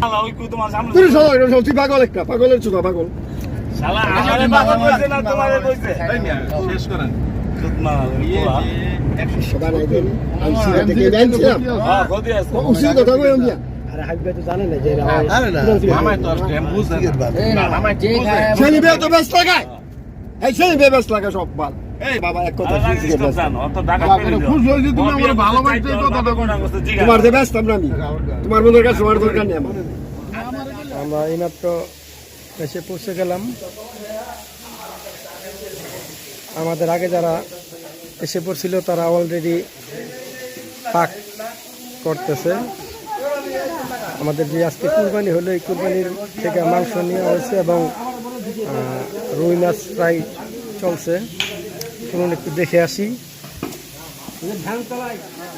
শালা ওই কু তোমার তুই পাগল একটা পাগলের চুদা পাগল। শেষ করেন। ইয়ে পোলা। যে একশো সদা নাই দেন আমি সিগারেট থেকে জানছিলাম। হ্যাঁ গদি আছে। উসি কথা কইম দিয়া আরে না মামাই তো আর প্রেম বুঝে না। এই না, মামাই যে বুঝে। খায় ছেলে বিয়ে ব্যস্ত লাগায়। এই ছেলে বিয়ে ব্যস্ত লাগা সব বাল এই বাবা এক কথা আমার ভালোবাসতে এই কথাটা তোমার যে ব্যস্ত আমরা আমি তোমার মনের কাছে তোমার দরকার নেই আমার। আমরা এইমাত্র এসে পৌঁছে গেলাম। আমাদের আগে যারা এসে পড়ছিল তারা অলরেডি পাক করতেছে। আমাদের যে আজকে কুরবানি হলো এই কুরবানির থেকে মাংস নেওয়া হয়েছে এবং রুই মাছ প্রায় চলছে। চলুন একটু দেখে আসি।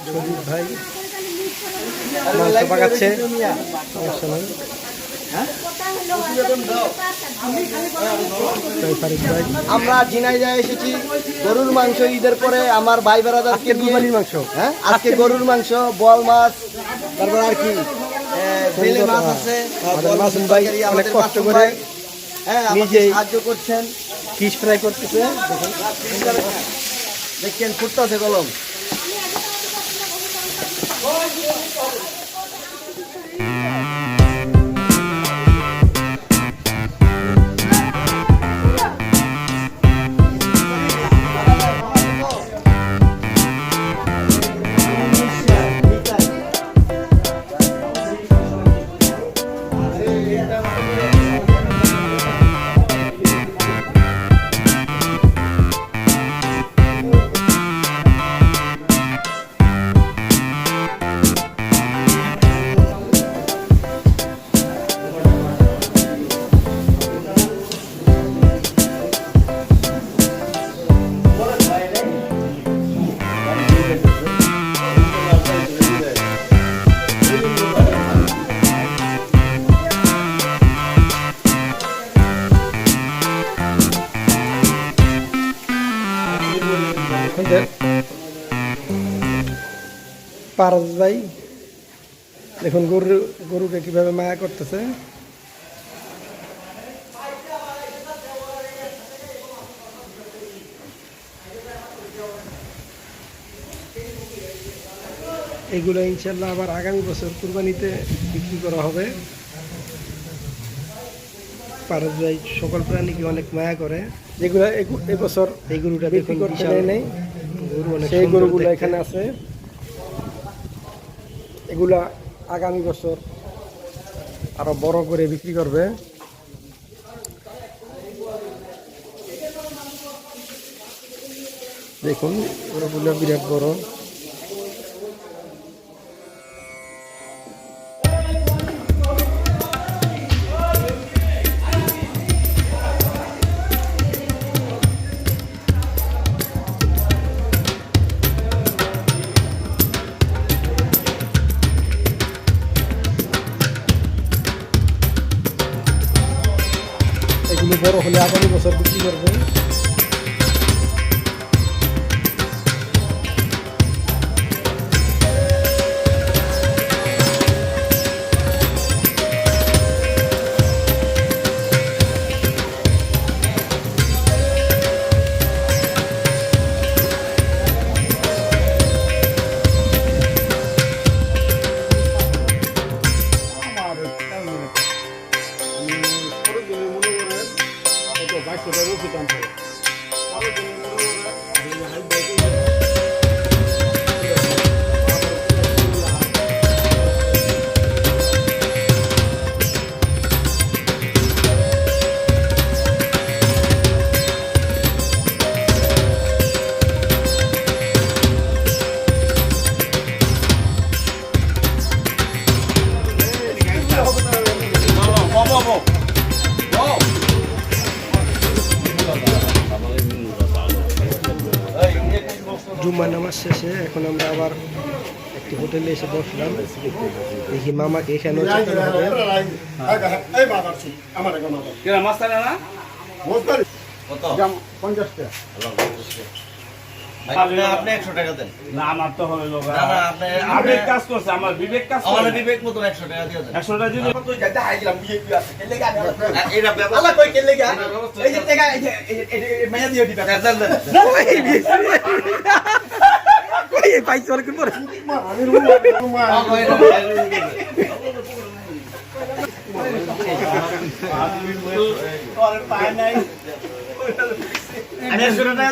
সজীব ভাই মাংস পাকাচ্ছে। সমস্যা নাই। তাই আমরা ঝিনাইদা এসেছি। গরুর মাংস ঈদের পরে আমার ভাই বেড়াদারকে কুরবানির মাংস? হ্যাঁ? আজকে গরুর মাংস বল মাছ তারপর আর কি? মাছ আছে অনেক কষ্ট করে হ্যাঁ সাহায্য করছেন। ফিশ ফ্রাই করতেছে। দেখছেন ফুটতেছে কলম। আমাদের পারস ভাই। দেখুন গরু গরুকে কীভাবে মায়া করতেছে। এগুলো ইনশাল্লাহ আবার আগামী বছর কুরবানিতে বিক্রি করা হবে। পারস ভাই সকল প্রাণীকে অনেক মায়া করে। যেগুলো এবছর এই গরুটা বিক্রি করতে নাই। সেই গরুগুলো এখানে আছে। এগুলা আগামী বছর আরও বড় করে বিক্রি করবে। দেখুন গরুগুলো বিরাট বড়। এগুলো বড় হলে আগামী বছর জুম্মা নামাজ শেষে এখন আমরা আবার একটি হোটেলে এসে বসলাম। দেখি মামাকে এখানে এই বাবার আমার এখন বাবা কিরা মাছ তারা না বুঝতে পঞ্চাশ টাকা। আপনি টাকা দেন। না আমার তো হবে লোক না, না, আপনি- আবেগ কাজ করছে আমার বিবেক কাজ আমার বিবেক মতন একশো টাকা দিয়ে দেন। একশোটা যদি এটা ব্যাপার আল্লাহ কই কেলে গা? এই যে টাকা এই যে এই যে দিবা। দেন, দেন, দেন। পাইছি অনেকক্ষণ পরে আমি 100 টাকা দিমু আমি করো টাকা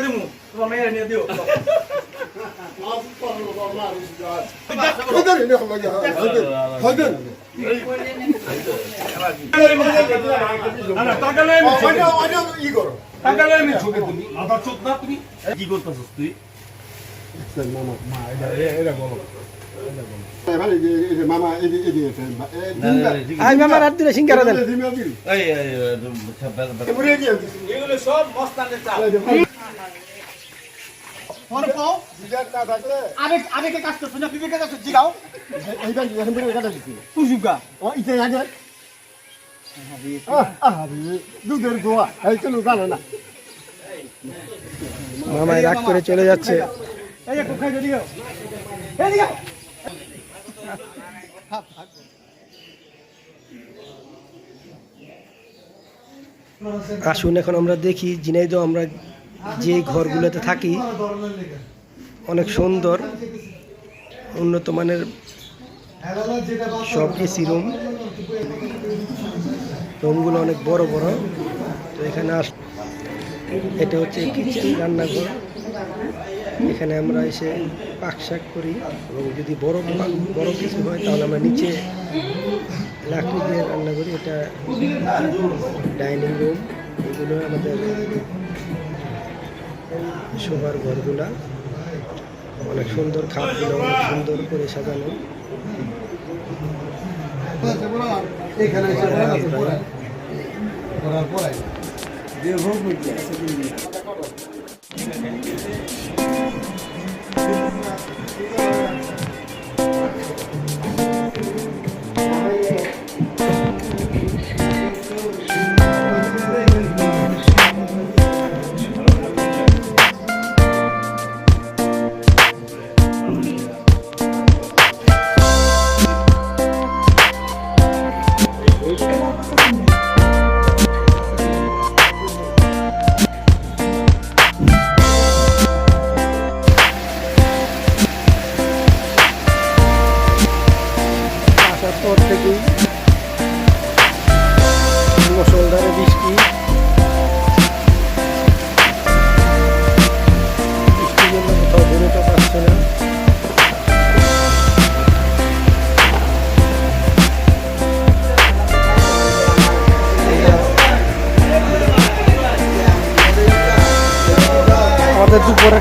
আমি মাথা চোদ না তুমি কি করতেছস তুই আই মামা রাত দিলে সিঙ্গারা দেন এই, এই, এই, আচ্ছা, বে- বে- এগুলো সব মস্তানের চাল আবেগ আবেগে কাজ করছ না? বিবেকে কাজ জিগাও। এইটা এখন থেকে কাটা দিচ্ছি তুজুগা ও ইতে আগে দুধের গোয়া এই চলো জানো না। মামাই রাগ করে চলে যাচ্ছে। এই যে কোখাই দিও এই দিও আসুন এখন আমরা দেখি ঝিনাইদহ আমরা যে ঘরগুলোতে থাকি, অনেক সুন্দর, উন্নত মানের সব এসি রুম। রুমগুলো অনেক বড় বড়। তো এখানে আস, এটা হচ্ছে কিচেন, রান্নাঘর। এখানে আমরা এসে পাক শাক করি এবং যদি বড় বড় কিছু হয় তাহলে আমরা নিচে লাকড়ি দিয়ে রান্না করি। এটা ডাইনিং রুম এগুলো আমাদের শোবার ঘরগুলা। অনেক সুন্দর খাপগুলো অনেক সুন্দর করে সাজানো। এখানে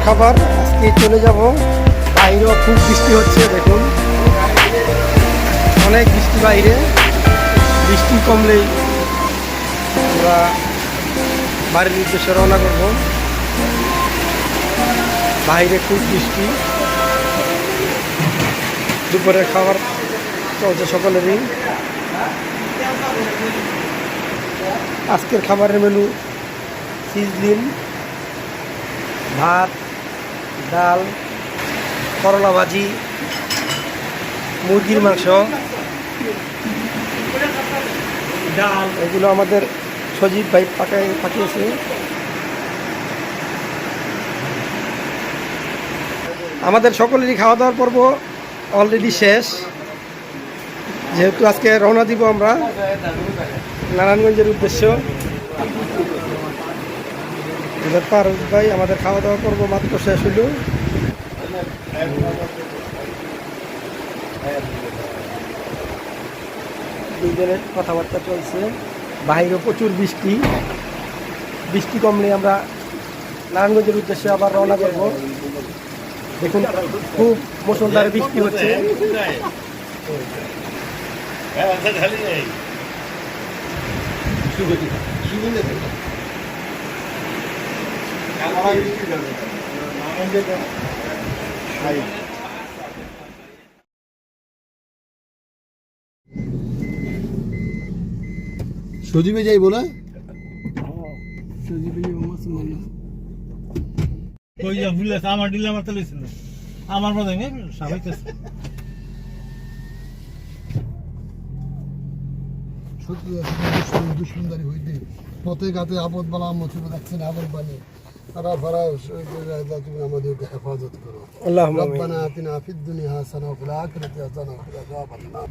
খাবার আজকে চলে যাব। বাইরেও খুব বৃষ্টি হচ্ছে, দেখুন। অনেক বৃষ্টি বাইরে। বৃষ্টি কমলেই আমরা বাড়ির উদ্দেশ্যে রওনা করব। বাইরে খুব বৃষ্টি। দুপুরের খাবার চলছে সকলেরই। আজকের খাবারের মেনু সিজলিন, ভাত ডাল করলা ভাজি মুরগির মাংস। ডাল। এগুলো আমাদের সজীব ভাই পাকায় পাঠিয়েছে আমাদের সকলেরই খাওয়া দাওয়ার পর্ব অলরেডি শেষ। যেহেতু আজকে রওনা দিব আমরা নারায়ণগঞ্জের উদ্দেশ্য। এবার পারুল ভাই, আমাদের খাওয়া দাওয়া পর্ব মাত্র শেষ হলো দুজনের কথাবার্তা চলছে। বাইরে প্রচুর বৃষ্টি। বৃষ্টি কমলে আমরা নারায়ণগঞ্জের উদ্দেশ্যে আবার রওনা করব। দেখুন, খুব মুসলধারে বৃষ্টি হচ্ছে। সজীবে যাই বলে? কই যা ভুলে আমার দিলে আমার ছিল আমার মনে স্বাভাবিক সত্যি দুশ্মনদারি হইতে। পথে ঘাতে আপদ বালা মুসিবত দেখছেন আপদ বানি তারা ফারা তুমি আমাদেরকে হেফাজত করো আল্লাহ ربنا آتنا في الدنيا حسنة وفي الآخرة حسنة وقنا عذاب النار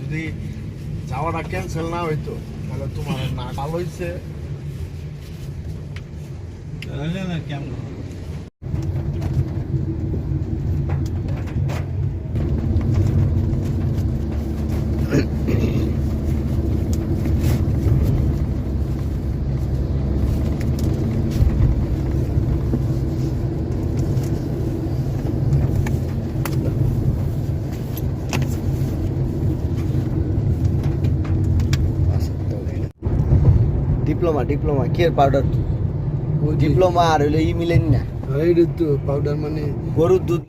যদি যাওয়াটা ক্যান্সেল না হইতো তাহলে তোমার না ভালো হয়েছে কেমন ডিপ্লোমা ডিপ্লোমা কি পাউডার ডিপ্লোমা আর হইল ই মিলেন না। পাউডার মানে গরুর দুধ।